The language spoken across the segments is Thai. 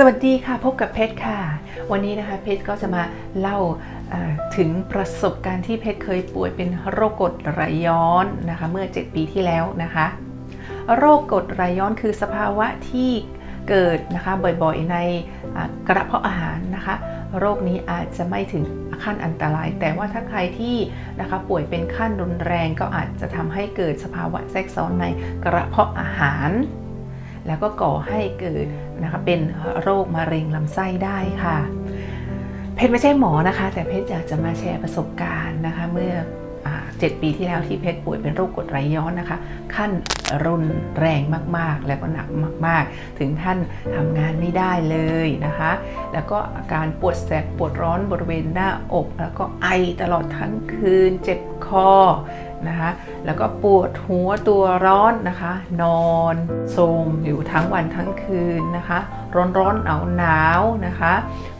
สวัสดีค่ะพบกับเพชรค่ะ วันนี้นะคะเพชรก็จะมาเล่าถึงประสบการณ์ที่เพชรเคยป่วยเป็นโรคกรดไหลย้อนนะคะเมื่อ 7 ปีที่แล้วนะคะ โรคกรดไหลย้อนคือสภาวะที่เกิดนะคะบ่อยๆในกระเพาะอาหารนะคะ โรคนี้อาจจะไม่ถึงขั้นอันตราย แต่ว่าถ้าใครที่นะคะป่วยเป็นขั้นรุนแรงก็อาจจะทำให้เกิดสภาวะแทรกซ้อนในกระเพาะอาหาร แล้วก็ก่อให้เกิด นะคะเป็นโรคมะเร็งลำไส้ได้ค่ะ เพชรไม่ใช่หมอนะคะ แต่เพชรอยากจะมาแชร์ประสบการณ์นะคะ เมื่อเจ็ดปีที่แล้วที่เพชรป่วยเป็นโรคกรดไหลย้อนนะคะ ขั้นรุนแรงมากๆ แล้วก็หนักมาก ๆ ถึงท่านทำงานไม่ได้เลยนะคะ แล้วก็อาการปวดแสบปวดร้อนบริเวณหน้าอก แล้วก็ไอตลอดทั้งคืนเจ็บคอ นะคะ แล้วก็ปวดหัวตัวร้อนนะคะ นอนโทมอยู่ทั้งวันทั้งคืนนะคะ ร้อนร้อนหนาวหนาวนะคะ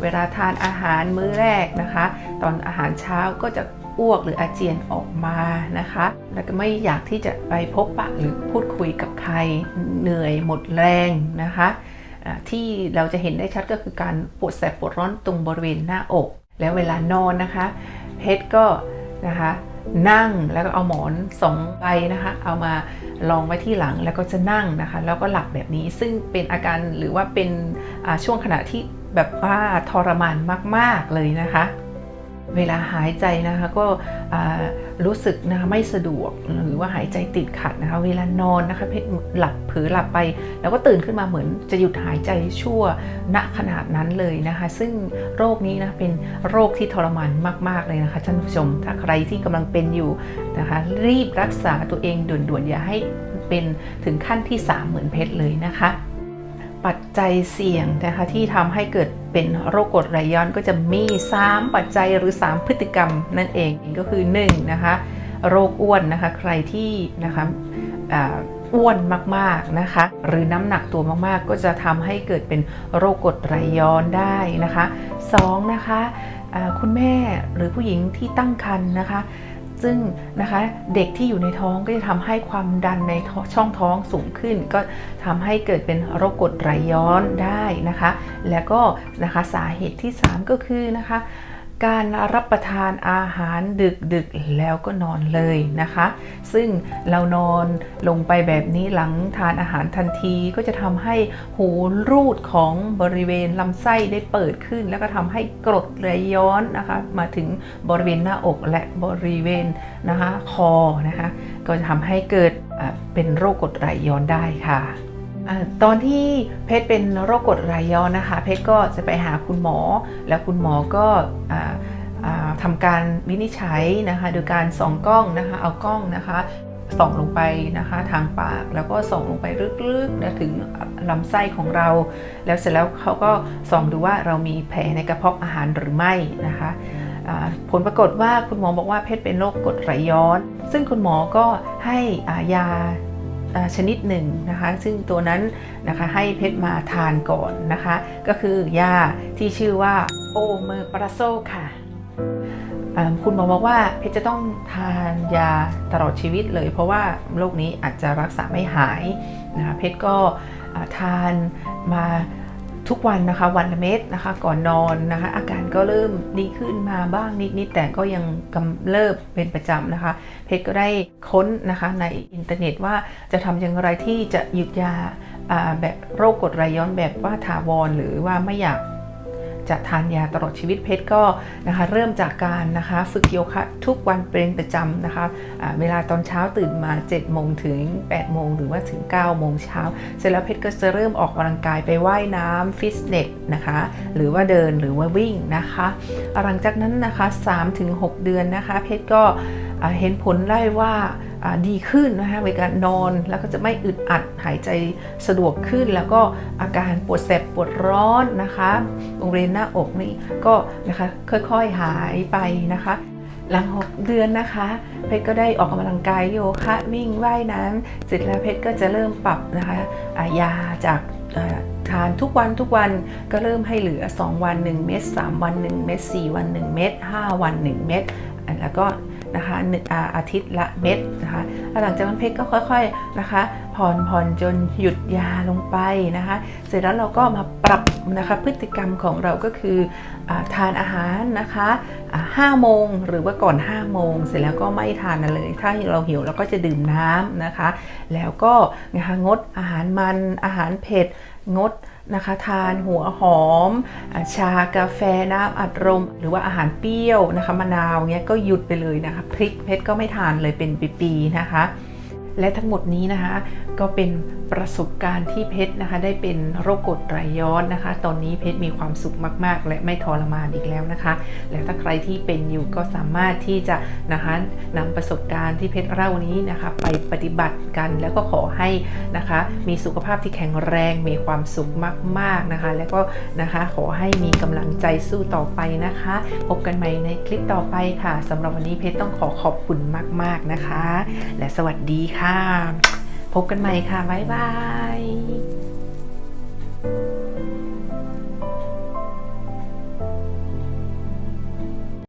เวลาทานอาหารมื้อแรกนะคะ ตอนอาหารเช้าก็จะอ้วกหรืออาเจียนออกมานะคะ แล้วก็ไม่อยากที่จะไปพบปะหรือพูดคุยกับใครเหนื่อยหมดแรงนะคะที่เราจะเห็นได้ชัดก็คือการปวดแสบปวดร้อนตรงบริเวณหน้าอก แล้วเวลานอนนะคะเพชรก็นะคะ นั่งแล้วก็เอาหมอนสองใบนะคะ เอามารองไว้ที่หลังแล้วก็จะนั่งนะคะ แล้วก็หลับแบบนี้ซึ่งเป็นอาการหรือว่าเป็นช่วงขณะที่แบบว่าทรมานมาก ๆเลยนะคะ เวลาหายใจนะคะก็รู้สึกนะคะไม่สะดวกหรือว่าหายใจติดขัดนะคะเวลานอนนะคะหลับเผลอหลับไป แล้วก็ตื่นขึ้นมาเหมือนจะหยุดหายใจชั่วณขนาดนั้นเลยนะคะ ซึ่งโรคนี้นะเป็นโรคที่ทรมานมาก ๆ เลยนะคะท่านผู้ชมถ้าใครที่กำลังเป็นอยู่นะคะรีบรักษาตัวเองด่วนๆอย่าให้เป็นถึงขั้นที่3เหมือนเพชรเลยนะคะ ปัจจัยเสี่ยงนะคะที่ทำให้เกิดเป็นโรคกรดไหลย้อนก็จะมี 3 ปัจจัยหรือ 3 พฤติกรรมนั่นเองก็คือ1นะคะโรคอ้วนนะคะใครที่นะคะอ้วนมากๆนะคะ หรือน้ำหนักตัวมากๆ ก็จะทำให้เกิดเป็นโรคกรดไหลย้อนได้นะคะ 2 นะคะคุณแม่หรือผู้หญิงที่ตั้งครรภ์นะคะ ซึ่งนะคะเด็กที่อยู่ในท้องก็จะทำให้ความดันในช่องท้องสูงขึ้น ก็ทำให้เกิดเป็นโรคกรดไหลย้อนได้นะคะ แล้วก็นะคะสาเหตุที่ 3 ก็คือนะคะ การรับประทานอาหารดึกดึกแล้วก็นอนเลยนะคะ ซึ่งเรานอนลงไปแบบนี้หลังทานอาหารทันทีก็จะทำให้หูรูดของบริเวณลำไส้ได้เปิดขึ้น แล้วก็ทำให้กรดไหลย้อนนะคะ มาถึงบริเวณหน้าอกและบริเวณนะคะคอนะคะ ก็จะทำให้เกิดเป็นโรคกรดไหลย้อนได้ค่ะ ตอนที่เพชรเป็นโรคกรดไหลย้อนนะคะ เพชรก็จะไปหาคุณหมอ แล้วคุณหมอก็ทำการวินิจฉัยนะคะโดยการส่องกล้องนะคะ เอากล้องนะคะส่องลงไปนะคะทางปากแล้วก็ส่องลงไปลึกๆนะถึงลำไส้ของเรา แล้วเสร็จแล้วเขาก็ส่องดูว่าเรามีแผลในกระเพาะอาหารหรือไม่นะคะผลปรากฏว่าคุณหมอบอกว่าเพชรเป็นโรคกรดไหลย้อน ซึ่งคุณหมอก็ให้ายา ชนิดหนึ่งนะคะซึ่งตัวนั้นนะคะให้เพชรมาทานก่อนนะคะ ก็คือยาที่ชื่อว่าโอเมอร์ปราโซค่ะคุณหมอบอกว่าเพชรจะต้องทานยาตลอดชีวิตเลย เพราะว่าโรคนี้อาจจะรักษาไม่หายนะคะเพชรก็ทานมา ทุกวันนะคะวันละเม็ดนะคะ ก่อนนอนนะคะ อาการก็เริ่มดีขึ้นมาบ้างนิดๆแต่ก็ยังกำเริบเป็นประจำนะคะ เพชรก็ได้ค้นนะคะในอินเทอร์เน็ตว่าจะทำอย่างไรที่จะหยุดยาแบบโรคกรดไหลย้อนแบบว่าถาวรหรือว่าไม่อยาก จะทานยาตลอดชีวิตเพชรก็นะคะเริ่มจากการนะคะฝึกโยคะทุกวันเป็นประจำนะคะอ่าเวลาตอนเช้าตื่นมา7โมงถึง8โมงหรือว่าถึง9โมงเช้าเสร็จแล้วเพชรก็จะเริ่มออกกำลังกายไปว่ายน้ำฟิตเนสนะคะหรือว่าเดินหรือว่าวิ่งนะคะหลังจากนั้นนะคะ3-6 เดือนนะคะเพชรก็ เห็นผลได้ว่าดีขึ้นนะคะในการนอนแล้วก็จะไม่อึดอัดหายใจสะดวกขึ้น แล้วก็อาการปวดแสบปวดร้อนนะคะบริเวณหน้าอกนี่ก็นะคะค่อยๆหายไปนะคะหลัง 6 เดือนนะคะ เพชรก็ได้ออกกำลังกายโยคะวิ่งว่ายน้ำเสร็จแล้วเพชรก็จะเริ่มปรับนะคะายาจากทานทุกวันทุกวันก็เริ่มให้เหลือ 2 วัน 1 เม็ด3วัน 1 เม็ด4วัน 1 เม็ด5วัน 1 เม็ด แล้วก็นะคะหนึ่งอาอาทิตย์ละเม็ดนะคะลหลังจากนั้นเพชรก็ค่อยๆนะคะผ่อนผ่อนจนหยุดยาลงไปนะคะ เสร็จแล้วเราก็มาปรับนะคะพฤติกรรมของเราก็คืออทานอาหารนะคะห้าโมงหรือว่าก่อน5โมงเสร็จแล้วก็ไม่ทานเลย ถ้าเราหิวเราก็จะดื่มน้ำนะคะ แล้วก็นะคะงดอาหารมันอาหารเผ็ดงด นะคะทานหัวหอม ชากาแฟน้ำอัดลมหรือว่าอาหารเปรี้ยวนะคะมะนาวเงี้ยก็หยุดไปเลยนะคะพริกเพชรก็ไม่ทานเลยเป็นปีๆนะคะ และทั้งหมดนี้นะคะ ก็เป็นประสบการณ์ที่เพชรนะคะ ได้เป็นโรคกรดไหลย้อนนะคะ ตอนนี้เพชรมีความสุขมาก ๆ และไม่ทรมานอีกแล้วนะคะ และถ้าใครที่เป็นอยู่ก็สามารถที่จะนะคะนำประสบการณ์ที่เพชรเล่านี้นะคะ ไปปฏิบัติกันแล้วก็ขอให้นะคะ มีสุขภาพที่แข็งแรงมีความสุขมาก ๆนะคะ แล้วก็นะคะขอให้มีกำลังใจสู้ต่อไปนะคะ พบกันใหม่ในคลิปต่อไปค่ะสำหรับวันนี้เพชรต้องขอขอบคุณมาก ๆนะคะ และสวัสดีค่ะ พบกันใหม่ค่ะ บ๊ายบาย